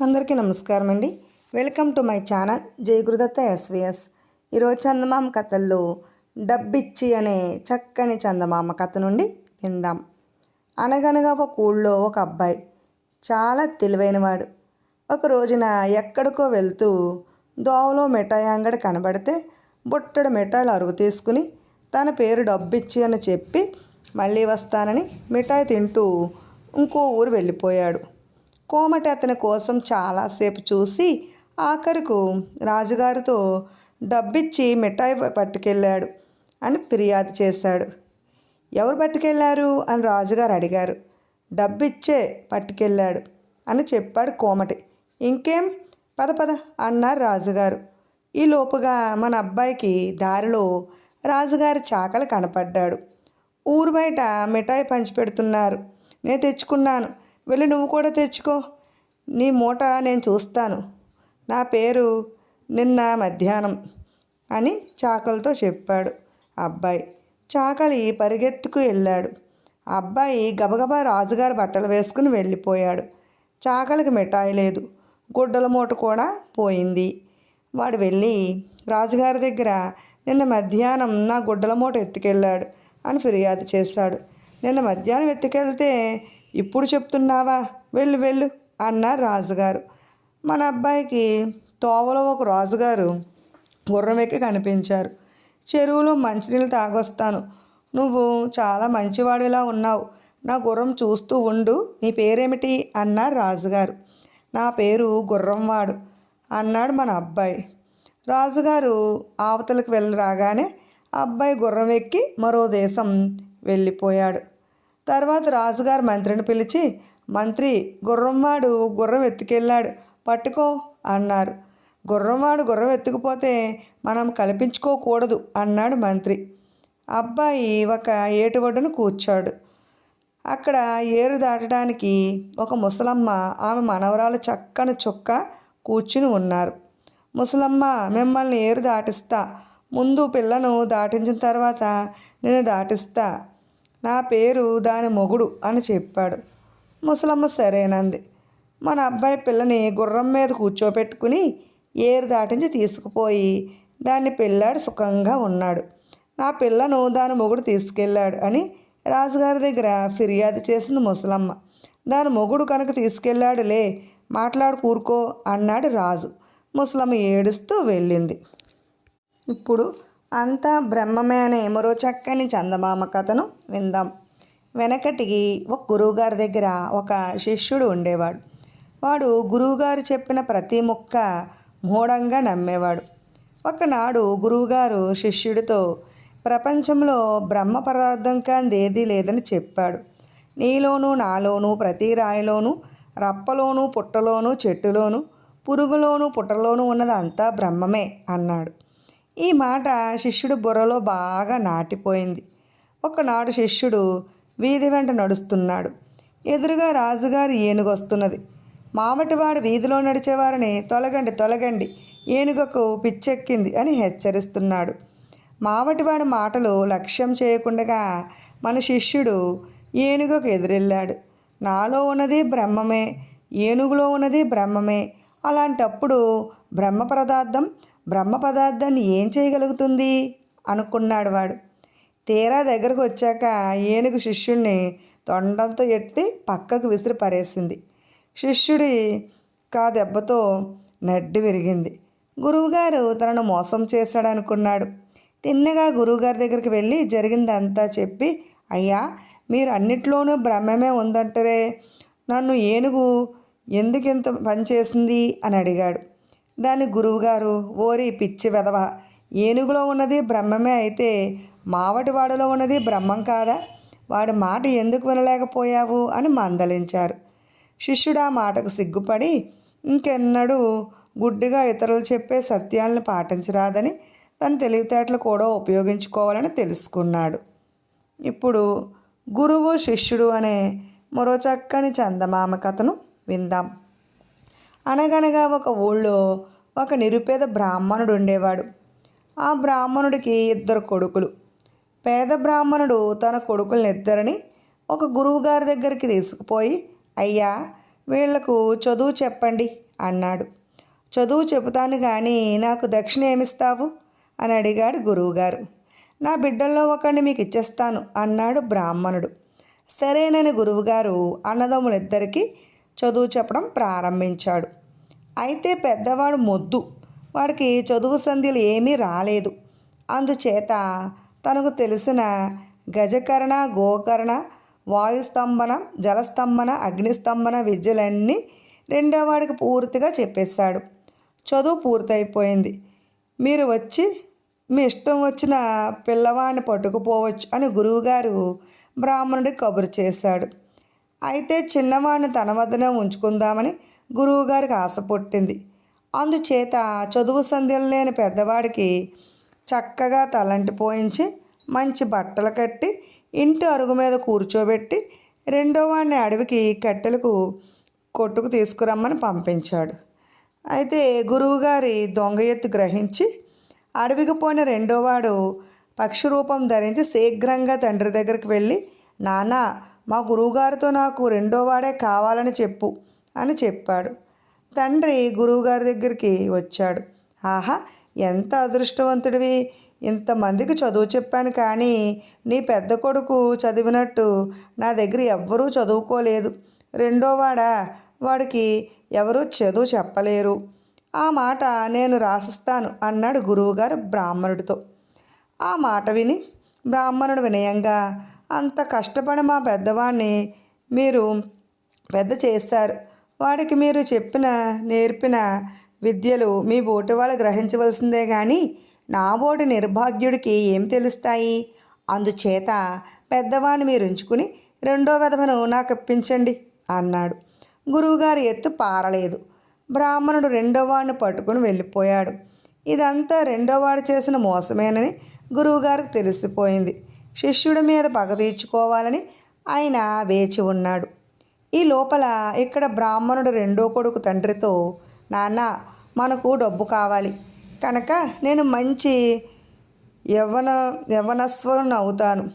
అందరికీ నమస్కారం అండి. Welcome to my channel Jayagurudatta SVS. ఈరోజు చందమామ కథల్లో డబ్బిచ్చి అనే చక్కని చందమామ కథ నుండి విందాం. అనగనగా ఒక ఊళ్ళో ఒక అబ్బాయి చాలా తెలివైనవాడు. ఒక రోజున ఎక్కడికో వెళ్తూ దోవలో మిఠాయి అంగడి కనబడితే బుట్టడు మిఠాయిలు అరుగు తీసుకుని తన పేరు డబ్బిచ్చి అని చెప్పి మళ్ళీ వస్తానని మిఠాయి తింటూ ఇంకో ఊరు వెళ్ళిపోయాడు. కోమటి అతని కోసం చాలాసేపు చూసి ఆఖరుకు రాజుగారితో డబ్బిచ్చి మిఠాయి పట్టుకెళ్ళాడు అని ఫిర్యాదు చేశాడు. ఎవరు పట్టుకెళ్ళారు? అని రాజుగారు అడిగారు. డబ్బిచ్చే పట్టుకెళ్ళాడు అని చెప్పాడు కోమటి. ఇంకేం? పద పద అన్నారు రాజుగారు. ఈ లోపుగా మన అబ్బాయికి దారిలో రాజుగారి చాకలి కనపడ్డాడు. ఊరు బయట మిఠాయి పంచిపెడుతున్నారు. నేను తెచ్చుకున్నాను. వెళ్ళి నువ్వు కూడా తెచ్చుకో. నీ మూట నేను చూస్తాను. నా పేరు నిన్న మధ్యాహ్నం అని చాకలతో చెప్పాడు అబ్బాయి. చాకలి పరిగెత్తుకు వెళ్ళాడు. అబ్బాయి గబగబా రాజుగారి బట్టలు వేసుకుని వెళ్ళిపోయాడు. చాకలికి మిఠాయి లేదు. గుడ్డల మూట కూడా పోయింది. వాడు వెళ్ళి రాజుగారి దగ్గర నిన్న మధ్యాహ్నం నా గుడ్డల మూట ఎత్తుకెళ్ళాడు అని ఫిర్యాదు చేశాడు. నిన్న మధ్యాహ్నం ఎత్తుకెళ్తే ఇప్పుడు చెప్తున్నావా? వెళ్ళు వెళ్ళు అన్నారు రాజుగారు. మన అబ్బాయికి తోవలో ఒక రాజుగారు గుర్రం ఎక్కి కనిపించారు. చెరువులో మంచినీళ్ళు తాగొస్తాను. నువ్వు చాలా మంచివాడిలా ఉన్నావు. నా గుర్రం చూస్తూ ఉండు. నీ పేరేమిటి? అన్నారు రాజుగారు. నా పేరు గుర్రంవాడు అన్నాడు మన అబ్బాయి. రాజుగారు ఆవతలకు వెళ్ళి రాగానే అబ్బాయి గుర్రం ఎక్కి మరో దేశం వెళ్ళిపోయాడు. తర్వాత రాజుగారు మంత్రిని పిలిచి మంత్రి గుర్రంవాడు గుర్రం ఎత్తుకెళ్ళాడు పట్టుకో అన్నారు. గుర్రంవాడు గుర్రం ఎత్తుకుపోతే మనం కల్పించుకోకూడదు అన్నాడు మంత్రి. అబ్బాయి ఒక ఏటు ఒడ్డును కూర్చాడు. అక్కడ ఏరు దాటడానికి ఒక ముసలమ్మ ఆమె మనవరాలు చక్కని చుక్క కూర్చుని ఉన్నారు. ముసలమ్మ మిమ్మల్ని ఏరు దాటిస్తా. ముందు పిల్లను దాటించిన తర్వాత నేను దాటిస్తా నా పేరు దాని మొగుడు అని చెప్పాడు. ముసలమ్మ సరేనంది. మన అబ్బాయి పిల్లని గుర్రం మీద కూర్చోపెట్టుకుని ఏరు దాటించి తీసుకుపోయి దాన్ని పెళ్ళాడు సుఖంగా ఉన్నాడు. నా పిల్లను దాని మొగుడు తీసుకెళ్ళాడు అని రాజుగారి దగ్గర ఫిర్యాదు చేసింది ముసలమ్మ. దాని మొగుడు కనుక తీసుకెళ్ళాడులే మాట్లాడు కూరుకో అన్నాడు రాజు. ముసలమ్మ ఏడుస్తూ వెళ్ళింది. ఇప్పుడు అంతా బ్రహ్మమే అనే మరో చక్కని చందమామ కథను విందాం. వెనకటికి ఒక గురువుగారి దగ్గర ఒక శిష్యుడు ఉండేవాడు. వాడు గురువుగారు చెప్పిన ప్రతి ముక్క మూఢంగా నమ్మేవాడు. ఒకనాడు గురువుగారు శిష్యుడితో ప్రపంచంలో బ్రహ్మ పదార్థం కాంది ఏదీ లేదని చెప్పాడు. నీలోనూ నాలోనూ ప్రతి రాయిలోనూ రప్పలోనూ పుట్టలోనూ చెట్టులోనూ పురుగులోనూ పుట్టలోనూ ఉన్నది అంతా బ్రహ్మమే అన్నాడు. ఈ మాట శిష్యుడు బుర్రలో బాగా నాటిపోయింది. ఒకనాడు శిష్యుడు వీధి వెంట నడుస్తున్నాడు. ఎదురుగా రాజుగారి ఏనుగు వస్తున్నది. మామటివాడు వీధిలో నడిచేవారిని తొలగండి తొలగండి ఏనుగకు పిచ్చెక్కింది అని హెచ్చరిస్తున్నాడు. మావటివాడి మాటలు లక్ష్యం చేయకుండా మన శిష్యుడు ఏనుగుకు ఎదురెళ్ళాడు. నాలో ఉన్నది బ్రహ్మమే ఏనుగులో ఉన్నది బ్రహ్మమే. అలాంటప్పుడు బ్రహ్మ పదార్థం బ్రహ్మ పదార్థాన్ని ఏం చేయగలుగుతుంది? అనుకున్నాడు వాడు. తీరా దగ్గరకు వచ్చాక ఏనుగు శిష్యుణ్ణి తొండంతో ఎత్తి పక్కకు విసిరి పరేసింది శిష్యుడి కా దెబ్బతో నడ్డి విరిగింది. గురువుగారు తనను మోసం చేశాడనుకున్నాడు. తిన్నగా గురువుగారి దగ్గరికి వెళ్ళి జరిగిందంతా చెప్పి అయ్యా మీరు అన్నిట్లోనూ బ్రహ్మమే ఉందంటరే. నన్ను ఏనుగు ఎందుకు ఇంత పనిచేసింది అని అడిగాడు. దాని గురువుగారు ఓరి పిచ్చి వెదవ ఏనుగులో ఉన్నది బ్రహ్మమే అయితే మావటివాడులో ఉన్నది బ్రహ్మం కాదా? వాడి మాట ఎందుకు వినలేకపోయావు? అని మందలించారు. శిష్యుడు ఆ మాటకు సిగ్గుపడి ఇంకెన్నడూ గుడ్డిగా ఇతరులు చెప్పే సత్యాలను పాటించరాదని తన తెలివితేటలు కూడా ఉపయోగించుకోవాలని తెలుసుకున్నాడు. ఇప్పుడు గురువు శిష్యుడు అనే మరో చక్కని చందమామ కథను విందాం. అనగనగా ఒక ఊళ్ళో ఒక నిరుపేద బ్రాహ్మణుడు ఉండేవాడు ఆ బ్రాహ్మణుడికి ఇద్దరు కొడుకులు. పేద బ్రాహ్మణుడు తన కొడుకులను ఇద్దరిని ఒక గురువుగారి దగ్గరికి తీసుకుపోయి అయ్యా వీళ్ళకు చదువు చెప్పండి అన్నాడు. చదువు చెబుతాను కానీ నాకు దక్షిణ ఏమిస్తావు? అని అడిగాడు గురువుగారు. నా బిడ్డల్లో ఒకరిని మీకు ఇచ్చేస్తాను అన్నాడు బ్రాహ్మణుడు. సరేనని గురువుగారు అన్నదమ్ములిద్దరికీ చదువు చెప్పడం ప్రారంభించాడు. అయితే పెద్దవాడు మొద్దు. వాడికి చదువు సంధ్యలు ఏమీ రాలేదు. అందుచేత తనకు తెలిసిన గజకరణ గోకరణ వాయుస్తంభన జలస్తంభన అగ్నిస్తంభన విద్యలన్నీ రెండోవాడికి పూర్తిగా చెప్పేశాడు. చదువు పూర్తయిపోయింది. మీరు వచ్చి మీ ఇష్టం వచ్చిన పిల్లవాడిని పట్టుకుపోవచ్చు అని గురువుగారు బ్రాహ్మణుడికి కబురు చేశాడు. అయితే చిన్నవాడిని తన వద్దనే ఉంచుకుందామని గురువుగారికి ఆశ పుట్టింది. అందుచేత చదువు సంధ్యలు లేని పెద్దవాడికి చక్కగా తలంటి పోయించి మంచి బట్టలు కట్టి ఇంటి అరుగు మీద కూర్చోబెట్టి రెండో వాడిని అడవికి కట్టెలకు కొట్టుకు తీసుకురమ్మని పంపించాడు. అయితే గురువుగారి దొంగ ఎత్తు గ్రహించి అడవికి పోయిన రెండోవాడు పక్షి రూపం ధరించి శీఘ్రంగా తండ్రి దగ్గరికి వెళ్ళి నానా మా గురువుగారితో నాకు రెండోవాడే కావాలని చెప్పు అని చెప్పాడు. తండ్రి గురువుగారి దగ్గరికి వచ్చాడు. ఆహా ఎంత అదృష్టవంతుడివి. ఇంతమందికి చదువు చెప్పాను కానీ నీ పెద్ద కొడుకు చదివినట్టు నా దగ్గర ఎవ్వరూ చదువుకోలేదు. రెండోవాడా వాడికి ఎవరూ చదువు చెప్పలేరు. ఆ మాట నేను రాసిస్తాను అన్నాడు గురువుగారు బ్రాహ్మణుడితో. ఆ మాట విని బ్రాహ్మణుడు వినయంగా అంత కష్టపడి మా పెద్దవాడిని మీరు పెద్ద చేస్తారు వాడికి మీరు చెప్పిన నేర్పిన విద్యలు మీ బోటి వాళ్ళు గ్రహించవలసిందే కానీ నా బోటి నిర్భాగ్యుడికి ఏం తెలుస్తాయి? అందుచేత పెద్దవాడిని మీరు ఉంచుకుని రెండో విధవను నాకు ఇప్పించండి అన్నాడు. గురువుగారి ఎత్తు పారలేదు. బ్రాహ్మణుడు రెండో వాడిని పట్టుకుని వెళ్ళిపోయాడు. ఇదంతా రెండో వాడు చేసిన మోసమేనని గురువుగారికి తెలిసిపోయింది. శిష్యుడి మీద పగ తీర్చుకోవాలని ఆయన వేచి ఉన్నాడు. ఈ లోపల ఇక్కడ బ్రాహ్మణుడు రెండో కొడుకు తండ్రితో నాన్న మనకు డబ్బు కావాలి. కనుక నేను మంచి యవ్వన యవ్వనస్వరుని అవుతాను.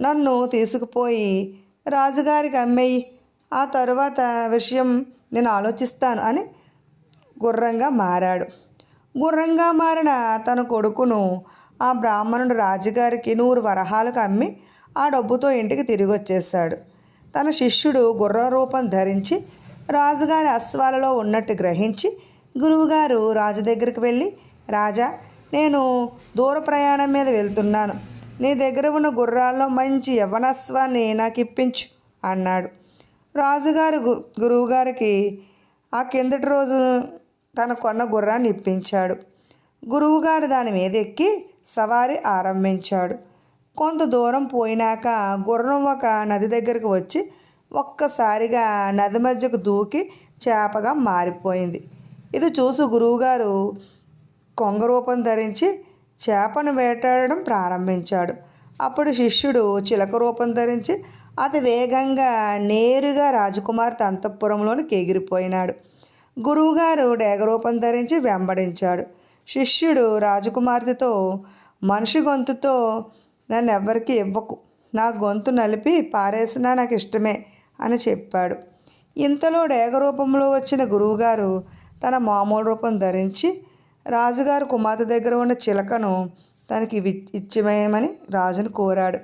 నన్ను తీసుకుపోయి రాజుగారికి అమ్మేయి. ఆ తరువాత విషయం నేను ఆలోచిస్తాను అని గుర్రంగా మారాడు. గుర్రంగా మారిన తన కొడుకును ఆ బ్రాహ్మణుడు రాజుగారికి నూరు వరహాలకు అమ్మి ఆ డబ్బుతో ఇంటికి తిరిగి వచ్చేశాడు తన శిష్యుడు గుర్ర రూపం ధరించి రాజుగారి అశ్వాలలో ఉన్నట్టు గ్రహించి గురువుగారు రాజు దగ్గరికి వెళ్ళి రాజా నేను దూర ప్రయాణం మీద వెళ్తున్నాను. నీ దగ్గర ఉన్న గుర్రాల్లో మంచి యవనస్వాన్ని నాకు ఇప్పించు అన్నాడు. రాజుగారు గు గురువుగారికి ఆ కిందటి రోజు తన కొన్న గుర్రాన్ని ఇప్పించాడు. గురువుగారు దాని మీద ఎక్కి సవారీ ఆరంభించాడు. కొంత దూరం పోయినాక గుర్రం ఒక నది దగ్గరికి వచ్చి ఒక్కసారిగా నది మధ్యకు దూకి చేపగా మారిపోయింది. ఇది చూసి గురువుగారు కొంగ రూపం ధరించి చేపను వేటాడడం ప్రారంభించాడు. అప్పుడు శిష్యుడు చిలక రూపం ధరించి అతి వేగంగా నేరుగా రాజకుమార్తె అంతఃపురంలోనికి ఎగిరిపోయినాడు. గురువుగారు డేగ రూపం ధరించి వెంబడించాడు. శిష్యుడు రాజకుమార్తెతో మనిషి గొంతుతో నన్ను ఎవ్వరికి ఇవ్వకు. నా గొంతు నలిపి పారేసినా నాకు ఇష్టమే అని చెప్పాడు. ఇంతలో డేగ రూపంలో వచ్చిన గురువుగారు తన మామూలు రూపం ధరించి రాజుగారు కుమార్తె దగ్గర ఉన్న చిలకను తనకి ఇవి ఇచ్చివేయమని రాజును కోరాడు.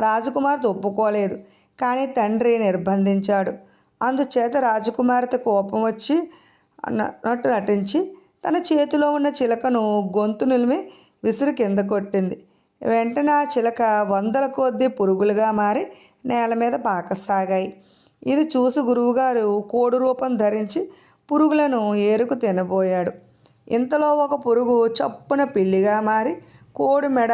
రాజకుమార్తె ఒప్పుకోలేదు కానీ తండ్రి నిర్బంధించాడు. అందుచేత రాజకుమార్తె కోపం వచ్చి అన్నట్టు నటించి తన చేతిలో ఉన్న చిలకను గొంతు నిలిమి విసిరి కింద కొట్టింది. వెంటనే ఆ చిలక వందల కొద్దీ పురుగులుగా మారి నేల మీద పాకసాగాయి. ఇది చూసి గురువుగారు కోడి రూపం ధరించి పురుగులను ఏరుకు తినబోయాడు. ఇంతలో ఒక పురుగు చప్పున పిల్లిగా మారి కోడి మెడ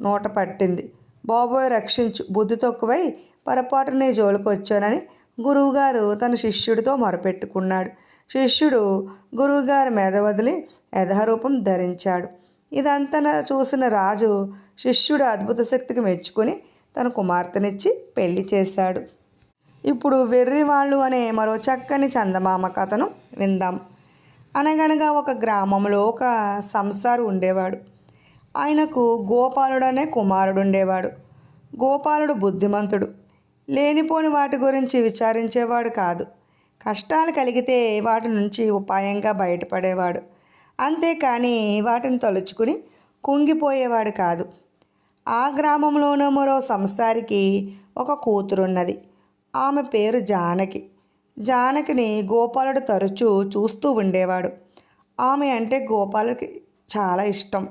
నూట పట్టింది. బాబోయ్ రక్షించు బుద్ధి తక్కువై పొరపాటునే జోలికి వచ్చానని గురువుగారు తన శిష్యుడితో మొరపెట్టుకున్నాడు. శిష్యుడు గురువుగారి మెడ వదిలి యథారూపం ధరించాడు. ఇదంతా చూసిన రాజు శిష్యుడు అద్భుత శక్తికి మెచ్చుకొని తన కుమార్తెనిచ్చి పెళ్ళి చేశాడు. ఇప్పుడు వెర్రివాళ్ళు అనే మరో చక్కని చందమామ కథను విందాం. అనగనగా ఒక గ్రామంలో ఒక సంసారు ఉండేవాడు. ఆయనకు గోపాలుడు అనే కుమారుడు ఉండేవాడు గోపాలుడు బుద్ధిమంతుడు. లేనిపోని వాటి గురించి విచారించేవాడు కాదు. కష్టాలు కలిగితే వాటి నుంచి ఉపాయంగా బయటపడేవాడు. అంతేకాని వాటిని తలుచుకుని కుంగిపోయేవాడు కాదు. ఆ గ్రామంలోనూ మరో సంసారికి ఒక కూతురున్నది. ఆమె పేరు జానకి. జానకిని గోపాలుడు తరచూ చూస్తూ ఉండేవాడు. ఆమె అంటే గోపాలుడికి చాలా ఇష్టం.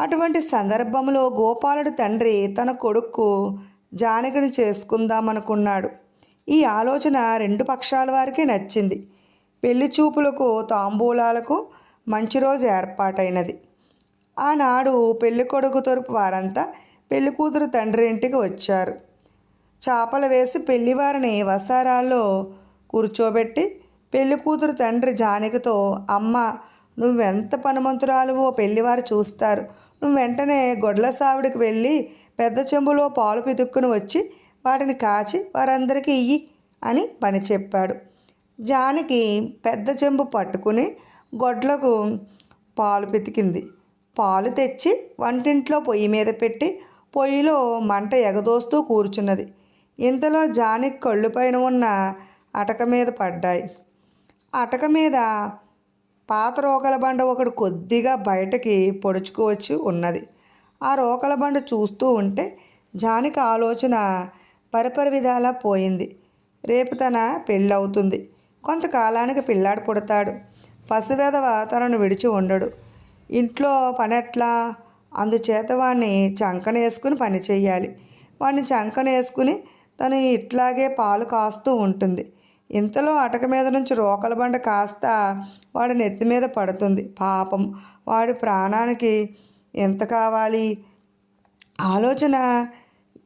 అటువంటి సందర్భంలో గోపాలుడు తండ్రి తన కొడుకు జానకిని చేసుకుందామనుకున్నాడు. ఈ ఆలోచన రెండు పక్షాల వారికి నచ్చింది. పెళ్ళి చూపులకు తాంబూలాలకు మంచి రోజు ఏర్పాటైనది. ఆనాడు పెళ్ళి కొడుకు తరపు వారంతా పెళ్ళి కూతురు తండ్రి ఇంటికి వచ్చారు. చేపలు వేసి పెళ్ళివారిని వసారాల్లో కూర్చోబెట్టి పెళ్ళి కూతురు తండ్రి జానకితో అమ్మ నువ్వెంత పనిమంతురాలువో పెళ్ళివారు చూస్తారు. నువ్వు వెంటనే గొడ్ల సావిడికి వెళ్ళి పెద్ద చెంబులో పాలు పితుక్కుని వచ్చి వాటిని కాచి వారందరికీ ఇయ్యి అని పని చెప్పాడు. జానకి పెద్ద చెంబు పట్టుకుని గొడ్లకు పాలు పితికింది. పాలు తెచ్చి వంటింట్లో పొయ్యి మీద పెట్టి పొయ్యిలో మంట ఎగదోస్తూ కూర్చున్నది. ఇంతలో జానికి కళ్ళు పైన ఉన్న అటక మీద పడ్డాయి. అటక మీద పాత రోకల బండ ఒకడు కొద్దిగా బయటకి పొడుచుకోవచ్చు ఉన్నది. ఆ రోకల బండ చూస్తూ ఉంటే జానికి ఆలోచన పరిపరి విధాలా పోయింది. రేపు తన పెళ్ళవుతుంది. కొంతకాలానికి పిల్లాడు పుడతాడు. పసివెదవ తనను విడిచి ఉండడు. ఇంట్లో పని ఎట్లా అందుచేత వాడిని చంకనేసుకుని పని చెయ్యాలి. వాడిని చంకనేసుకుని తను ఇట్లాగే పాలు కాస్తూ ఉంటుంది. ఇంతలో అటక మీద నుంచి రోకల బండ కాస్త వాడి నెత్తి మీద పడుతుంది. పాపం వాడి ప్రాణానికి ఎంత కావాలి? ఆలోచన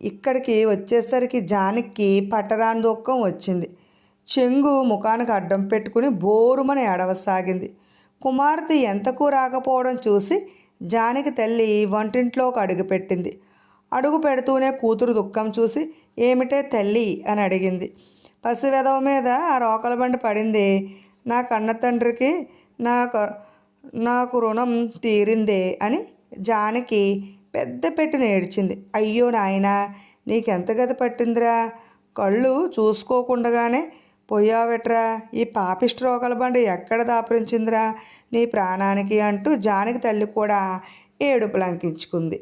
ఇక్కడికి వచ్చేసరికి జానికి పట్టరాని దుఃఖం వచ్చింది. చెంగు ముఖానికి అడ్డం పెట్టుకుని బోరుమని ఏడవసాగింది కుమార్తె ఎంతకు రాకపోవడం చూసి జానికి తల్లి వంటింట్లోకి అడుగుపెట్టింది అడుగు పెడుతూనే కూతురు దుఃఖం చూసి ఏమిటే తల్లి? అని అడిగింది. పసివెదవ మీద ఆ రోకల బండి పడింది. నా కన్న తండ్రికి నాకు నాకు రుణం తీరిందే అని జానకి పెద్ద పెట్టి ఏడ్చింది. అయ్యో నాయనా నీకెంత గది పట్టిందిరా? కళ్ళు చూసుకోకుండగానే పోయావెట్రా? ఈ పాపిష్టి రోగల బండి ఎక్కడ దాపురించిందిరా? నీ ప్రాణానికి అంటూ జానకి తల్లి కూడా ఏడుపు లంకించుకుంది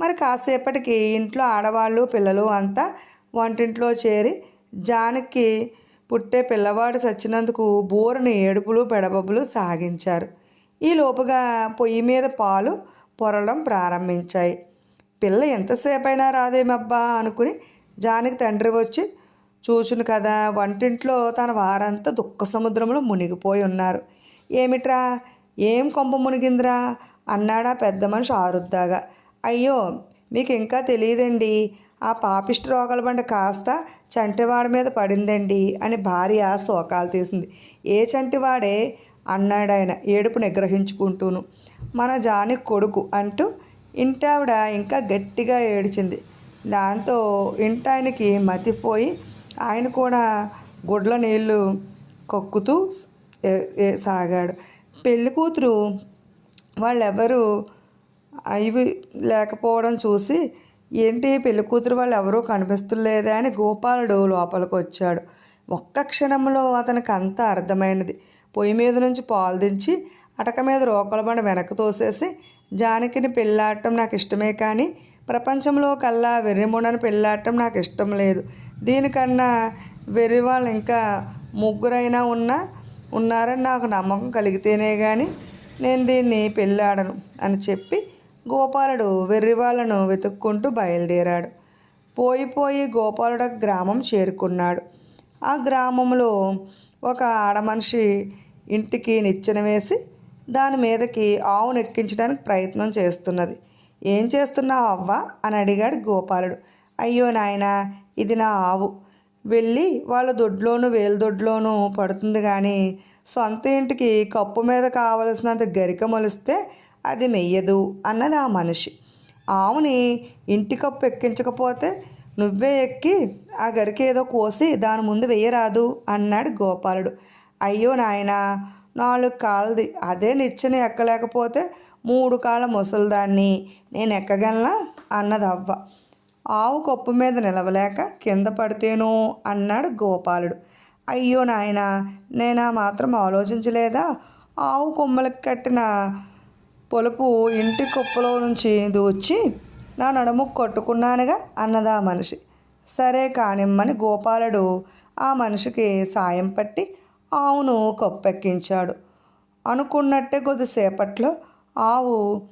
మరి కాసేపటికి ఇంట్లో ఆడవాళ్ళు పిల్లలు అంతా వంటింట్లో చేరి జానకి పుట్టే పిల్లవాడు చచ్చినందుకు బోరుని ఏడుపులు పెడబబ్బులు సాగించారు. ఈ లోపుగా పొయ్యి మీద పాలు పొరడం ప్రారంభించాయి. పిల్ల ఎంతసేపైనా రాదేమబ్బా అనుకుని జానకి తండ్రి వచ్చి చూచును కదా. వంటింట్లో తన వారంతా దుఃఖ సముద్రంలో మునిగిపోయి ఉన్నారు. ఏమిట్రా? ఏం కొంప మునిగిందిరా? అన్నాడా పెద్ద మనిషి ఆరుద్దాగా. అయ్యో మీకు ఇంకా తెలియదండి. ఆ పాపిష్టి రోగాల బండ కాస్త చంటివాడి మీద పడిందండి అని భార్య శోకాలు తీసింది. ఏ చంటివాడే? అన్నాడు ఆయన ఏడుపు నిగ్రహించుకుంటూను. మన జాని కొడుకు అంటూ ఇంటావిడ ఇంకా గట్టిగా ఏడిచింది. దాంతో ఇంటాయనకి మతిపోయి ఆయన కూడా గుడ్ల నీళ్ళు కక్కుతూ సాగాడు. పెళ్ళి కూతురు వాళ్ళెవరు ఇవి లేకపోవడం చూసి ఏంటి పెళ్ళి కూతురు వాళ్ళు ఎవరూ కనిపిస్తులేదా అని గోపాలుడు లోపలికి వచ్చాడు ఒక్క క్షణంలో అతనికి అంతా అర్థమైనది. పొయ్యి మీద నుంచి పాలు దించి అటక మీద రోకల బండ వెనక్కి తోసేసి జానకిని పెళ్ళాడటం నాకు ఇష్టమే కానీ ప్రపంచంలో కల్లా వెర్రిమొండని పెళ్ళాడటం నాకు ఇష్టం లేదు. దీనికన్నా వెర్రి వాళ్ళు ఇంకా ముగ్గురైనా ఉన్నా ఉన్నారని నాకు నమ్మకం కలిగితేనే కానీ నేను దీన్ని పెళ్ళాడను అని చెప్పి గోపాలుడు వెర్రి వాళ్ళను వెతుక్కుంటూ బయలుదేరాడు. పోయి పోయి గోపాలుడు గ్రామం చేరుకున్నాడు. ఆ గ్రామంలో ఒక ఆడమనిషి ఇంటికి నిచ్చెన వేసి దాని మీదకి ఆవును ఎక్కించడానికి ప్రయత్నం చేస్తున్నది. ఏం చేస్తున్నావు అవ్వ? అని అడిగాడు గోపాలుడు. అయ్యో నాయనా ఇది నా ఆవు. వెళ్ళి వాళ్ళ దొడ్లోనూ వేలుదొడ్లోనూ పడుతుంది కానీ సొంత ఇంటికి కప్పు మీద కావలసినంత గరిక మొలిస్తే అది మెయ్యదు అన్నది ఆ మనిషి. ఆవుని ఇంటి కప్పు ఎక్కించకపోతే నువ్వే ఎక్కి ఆ గరికి ఏదో కోసి దాని ముందు వెయ్యరాదు అన్నాడు గోపాలుడు. అయ్యో నాయనా నాలుగు కాళ్ళది. అదే నిచ్చెన ఎక్కలేకపోతే మూడు కాళ్ళ ముసలిదాన్ని నేను ఎక్కగలనా? అన్నది అవ్వ. ఆవు కొప్పు మీద నిలవలేక కింద పడితేనో? అన్నాడు గోపాలుడు. అయ్యో నాయనా నేనా మాత్రం ఆలోచించలేదా? ఆవు కొమ్మలకు కట్టిన పొలుపు ఇంటి కుప్పలో నుంచి దూచి నా నడుము కొట్టుకున్నానుగా? అన్నదా మనిషి. సరే కానిమ్మని గోపాలుడు ఆ మనిషికి సాయం పట్టి ఆవును కొప్పెక్కించాడు. అనుకున్నట్టే కొద్దిసేపట్లో ఆవు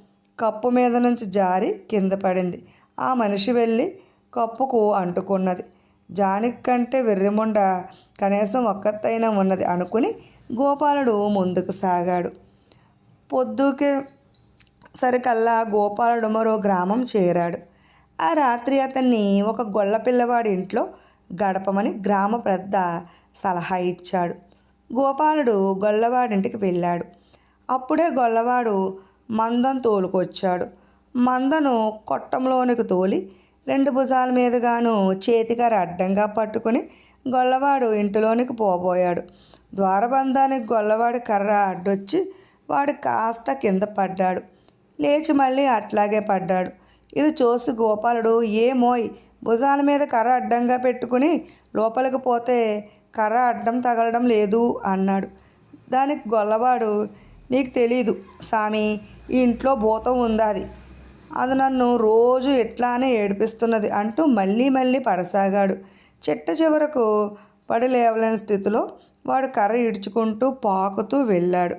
కప్పు మీద నుంచి జారి కింద పడింది. ఆ మనిషి వెళ్ళి కప్పుకు అంటుకున్నది. జానికి కంటే వెర్రిముండ కనీసం ఒక్కతైనా ఉన్నది అనుకుని గోపాలుడు ముందుకు సాగాడు. పొద్దుకే సరికల్లా గోపాలుడు మరో గ్రామం చేరాడు. ఆ రాత్రి అతన్ని ఒక గొల్ల పిల్లవాడి ఇంట్లో గడపమని గ్రామ పెద్ద సలహా ఇచ్చాడు. గోపాలుడు గొల్లవాడింటికి వెళ్ళాడు. అప్పుడే గొల్లవాడు మందం తోలుకొచ్చాడు. మందను కొట్టంలోనికి తోలి రెండు భుజాల మీదుగాను చేతికర అడ్డంగా పట్టుకుని గొల్లవాడు ఇంటిలోనికి పోబోయాడు. ద్వారబంధానికి గొల్లవాడి కర్ర అడ్డొచ్చి వాడు కాస్త కింద పడ్డాడు. లేచి మళ్ళీ అట్లాగే పడ్డాడు. ఇది చూసి గోపాలుడు ఏమోయ్ భుజాల మీద కర్ర అడ్డంగా పెట్టుకుని లోపలికి పోతే కర్ర అడ్డం తగలడం లేదు అన్నాడు. దానికి గొల్లవాడు నీకు తెలీదు సామి ఈ ఇంట్లో భూతం ఉందాది అది. నన్ను రోజు ఎట్లానే ఏడిపిస్తున్నది అంటూ మళ్ళీ మళ్ళీ పడసాగాడు. చెట్ట చివరకు పడి లేవలేని స్థితిలో వాడు కర్ర ఇడుచుకుంటూ పాకుతూ వెళ్ళాడు.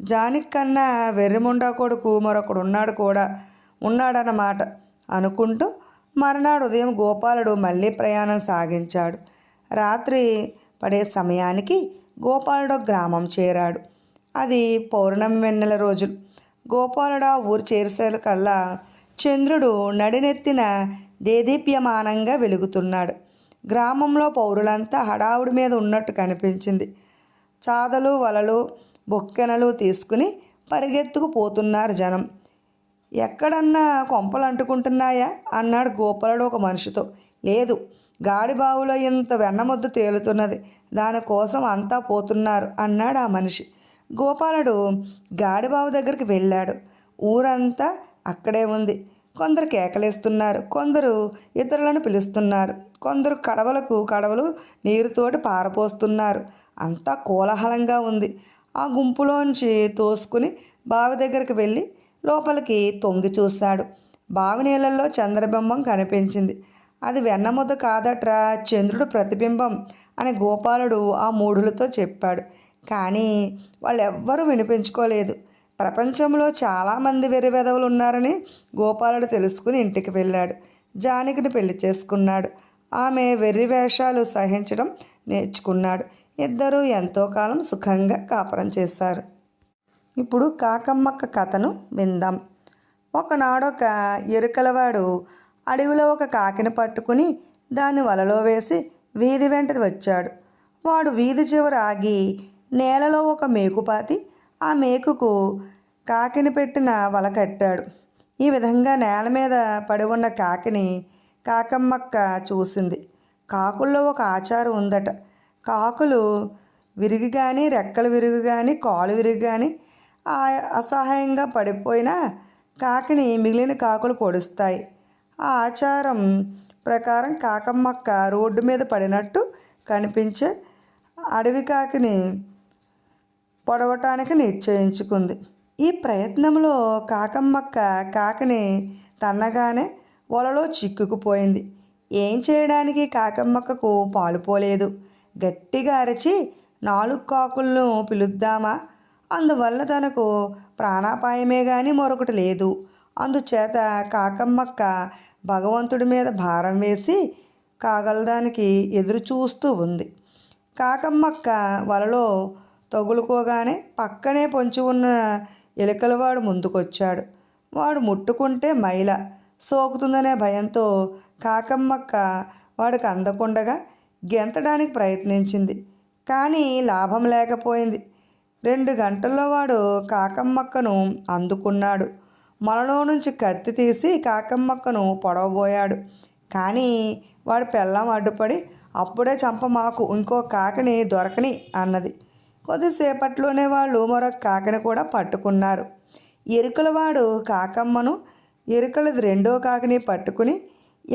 జానిక్ కన్నా వెర్రిముండా కొడుకు మరొకడు ఉన్నాడు కూడా ఉన్నాడన్నమాట అనుకుంటూ మరునాడు ఉదయం గోపాలుడు మళ్ళీ ప్రయాణం సాగించాడు. రాత్రి పడే సమయానికి గోపాలుడు గ్రామం చేరాడు. అది పౌర్ణమి వెన్నెల రోజులు. గోపాలరావు ఊరు ఊరు చేరేసరికల్లా చంద్రుడు నడినెత్తిన దేదీప్యమానంగా వెలుగుతున్నాడు. గ్రామంలో పౌరులంతా హడావుడి మీద ఉన్నట్టు కనిపించింది. చాదలు వలలు బొక్కెనలు తీసుకుని పరిగెత్తుకు పోతున్నారు జనం. ఎక్కడన్నా కొంపలు అంటుకుంటున్నాయా? అన్నాడు గోపాలుడు ఒక మనిషితో. లేదు గాడిబావులో ఇంత వెన్నముద్దు తేలుతున్నది. దానికోసం అంతా పోతున్నారు అన్నాడు ఆ మనిషి. గోపాలుడు గాడిబావు దగ్గరికి వెళ్ళాడు. ఊరంతా అక్కడే ఉంది. కొందరు కేకలేస్తున్నారు. కొందరు ఇతరులను పిలుస్తున్నారు. కొందరు కడవలకు కడవలు నీరుతోటి పారపోస్తున్నారు. అంతా కోలాహలంగా ఉంది. ఆ గుంపులోంచి తోసుకుని బావి దగ్గరికి వెళ్ళి లోపలికి తొంగి చూశాడు. బావి నీళ్ళల్లో చంద్రబింబం కనిపించింది. అది వెన్నముద్ద కాదట్రా చంద్రుడు ప్రతిబింబం అని గోపాలుడు ఆ మూఢులతో చెప్పాడు. కానీ వాళ్ళెవ్వరూ వినిపించుకోలేదు. ప్రపంచంలో చాలామంది వెర్రి ఉన్నారని గోపాలుడు తెలుసుకుని ఇంటికి వెళ్ళాడు. జానకిని పెళ్ళి చేసుకున్నాడు. ఆమె వెర్రి వేషాలు సహించడం నేర్చుకున్నాడు. ఇద్దరూ ఎంతో కాలం సుఖంగా కాపురం చేశారు. ఇప్పుడు కాకమ్మక్క కథను విందాం. ఒకనాడొక ఎరుకలవాడు అడవిలో ఒక కాకిని పట్టుకుని దాన్ని వలలో వేసి వీధి వెంట వచ్చాడు. వాడు వీధి చివర ఆగి నేలలో ఒక మేకుపాతి. ఆ మేకుకు కాకిని పెట్టిన వల కట్టాడు. ఈ విధంగా నేల మీద పడి ఉన్న కాకిని కాకమ్మక్క చూసింది. కాకుల్లో ఒక ఆచారం ఉందట. కాకులు విరిగి కానీ రెక్కలు విరిగి కానీ కాలు విరిగి కానీ ఆ అసహాయంగా పడిపోయినా కాకిని మిగిలిన కాకులు పొడుస్తాయి. ఆ ఆచారం ప్రకారం కాకమ్మక్క రోడ్డు మీద పడినట్టు కనిపించే అడవి కాకిని పొడవటానికి నిశ్చయించుకుంది. ఈ ప్రయత్నంలో కాకమ్మక్క కాకని తన్నగానే వలలో చిక్కుకుపోయింది. ఏం చేయడానికి కాకమ్మక్కకు పాలుపోలేదు గట్టిగా అరిచి నాలుగు కాకులను పిలుద్దామా? అందువల్ల తనకు ప్రాణాపాయమే కానీ మరొకటి లేదు. అందుచేత కాకమ్మక్క భగవంతుడి మీద భారం వేసి కాగలదానికి ఎదురు చూస్తూ ఉంది. కాకమ్మక్క వలలో తగులుకోగానే పక్కనే పొంచి ఉన్న ఎలుకలవాడు ముందుకొచ్చాడు. వాడు ముట్టుకుంటే మైల. సోకుతుందనే భయంతో కాకమ్మక్క వాడికి అందకుండగా గెంతడానికి ప్రయత్నించింది. కానీ లాభం లేకపోయింది. రెండు గంటల్లో వాడు కాకమ్మక్కను అందుకున్నాడు. మనలో నుంచి కత్తి తీసి కాకమ్మక్కను పొడవబోయాడు. కానీ వాడు పెళ్ళం అడ్డుపడి అప్పుడే చంప మాకు ఇంకో కాకని దొరకని అన్నది. కొద్దిసేపట్లోనే వాళ్ళు మరొక కాకిని కూడా పట్టుకున్నారు. ఎరుకలవాడు కాకమ్మను ఎరుకలది రెండో కాకిని పట్టుకుని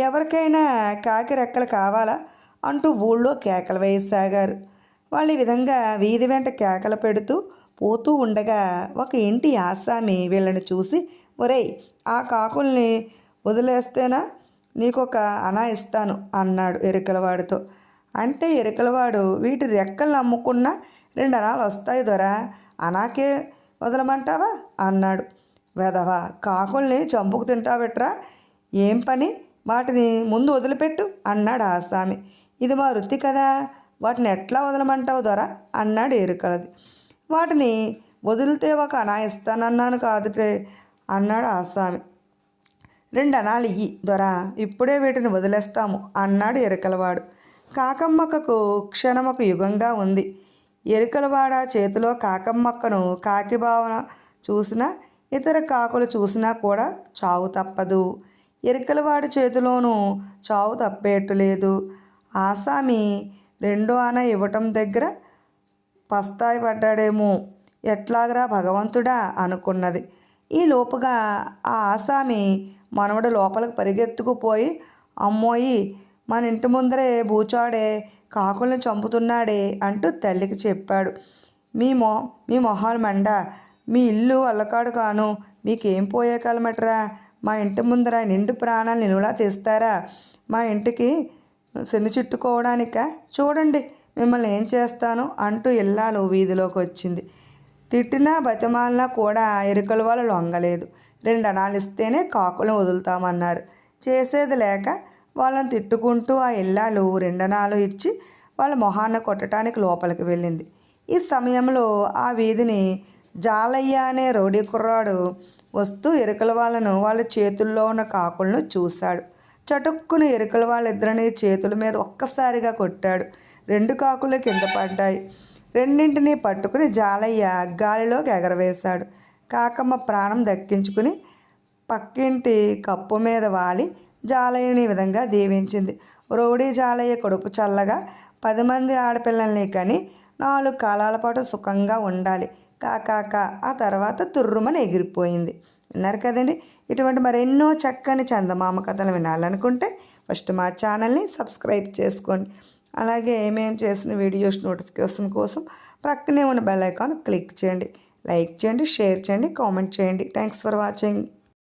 ఎవరికైనా కాకి రెక్కలు కావాలా? అంటూ ఊళ్ళో కేకలు వేయసాగారు. వాళ్ళు ఈ విధంగా వీధి వెంట కేకలు పెడుతూ పోతూ ఉండగా ఒక ఇంటి ఆసామి వీళ్ళని చూసి ఒరేయ్ ఆ కాకుల్ని వదిలేస్తేనా? నీకొక అనా ఇస్తాను అన్నాడు ఎరుకలవాడితో. అంటే ఎరుకలవాడు వీటి రెక్కలు అమ్ముకున్న రెండు అనాలు వస్తాయి దొరా. అనాకే వదలమంటావా? అన్నాడు. వెధవా కాకుల్ని చంపుకు తింటావెట్రా? ఏం పని? వాటిని ముందు వదిలిపెట్టు అన్నాడు ఆసామి. ఇది మా వృత్తి కదా. వాటిని ఎట్లా వదలమంటావు దొరా? అన్నాడు ఎరుకలది వాటిని వదిలితే ఒక అనా ఇస్తానన్నాను కాదుటే అన్నాడు ఆసామి. రెండు అనాలు ఇయ్యి దొరా ఇప్పుడే వీటిని వదిలేస్తాము అన్నాడు ఎరుకలవాడు క్షణం క్షణమొక యుగంగా ఉంది. ఎరుకలవాడ చేతిలో కాకమ్మక్కను కాకి భావన చూసినా ఇతర కాకులు చూసినా కూడా చావు తప్పదు. ఎరుకలవాడి చేతిలోనూ చావు తప్పేట్టు లేదు. ఆసామి రెండో ఆన ఇవ్వటం దగ్గర పస్తాయి పడ్డాడేమో ఎట్లాగరా భగవంతుడా అనుకున్నది. ఈ లోపుగా ఆ ఆసామి మనవడు లోపలికి పరిగెత్తుకుపోయి అమ్మోయి మన ఇంటి ముందరే బూచాడే కాకుల్ని చంపుతున్నాడే అంటూ తల్లికి చెప్పాడు. మీ మొ మీ మొహాలు మండ మీ ఇల్లు అల్లకాడు కాను మీకేం పోయే కలమట్రా? మా ఇంటి ముందర నిండు ప్రాణాలు నిలువలా తీస్తారా? మా ఇంటికి శని చుట్టుకోవడానిక? చూడండి మిమ్మల్ని ఏం చేస్తాను అంటూ ఇల్లాలు వీధిలోకి వచ్చింది తిట్టినా బతిమాలినా కూడా ఎరుకల వాళ్ళు లొంగలేదు. రెండు అనాలు ఇస్తేనే కాకులను వదులుతామన్నారు. చేసేది లేక వాళ్ళని తిట్టుకుంటూ ఆ ఇల్లాలు రెండనాలు ఇచ్చి వాళ్ళ మొహాన్ని కొట్టడానికి లోపలికి వెళ్ళింది. ఈ సమయంలో ఆ వీధిని జాలయ్య అనే రౌడీ కుర్రాడు వస్తూ ఎరుకల వాళ్ళను వాళ్ళ చేతుల్లో ఉన్న కాకులను చూశాడు. చటుక్కున ఎరుకల వాళ్ళిద్దరిని చేతుల మీద ఒక్కసారిగా కొట్టాడు. రెండు కాకులు కింద పడ్డాయి. రెండింటిని పట్టుకుని జాలయ్య గాలిలోకి ఎగరవేశాడు. కాకమ్మ ప్రాణం దక్కించుకుని పక్కింటి కప్పు మీద వాలి జాలయ్యని విధంగా దీవించింది. రౌడీ జాలయ్య కొడుకు చల్లగా పది మంది ఆడపిల్లల్ని కానీ నాలుగు కాలాల పాటు సుఖంగా ఉండాలి. కాకాక ఆ తర్వాత తుర్రుమని ఎగిరిపోయింది. విన్నారు కదండి? ఇటువంటి మరెన్నో చక్కని చందమామ కథలు వినాలనుకుంటే ఫస్ట్ మా ఛానల్ని సబ్స్క్రైబ్ చేసుకోండి. అలాగే ఏమేమి చేసిన వీడియోస్ నోటిఫికేషన్ కోసం ప్రక్కనే ఉన్న బెల్ ఐకాన్ క్లిక్ చేయండి. లైక్ చేయండి షేర్ చేయండి కామెంట్ చేయండి. Thanks for watching.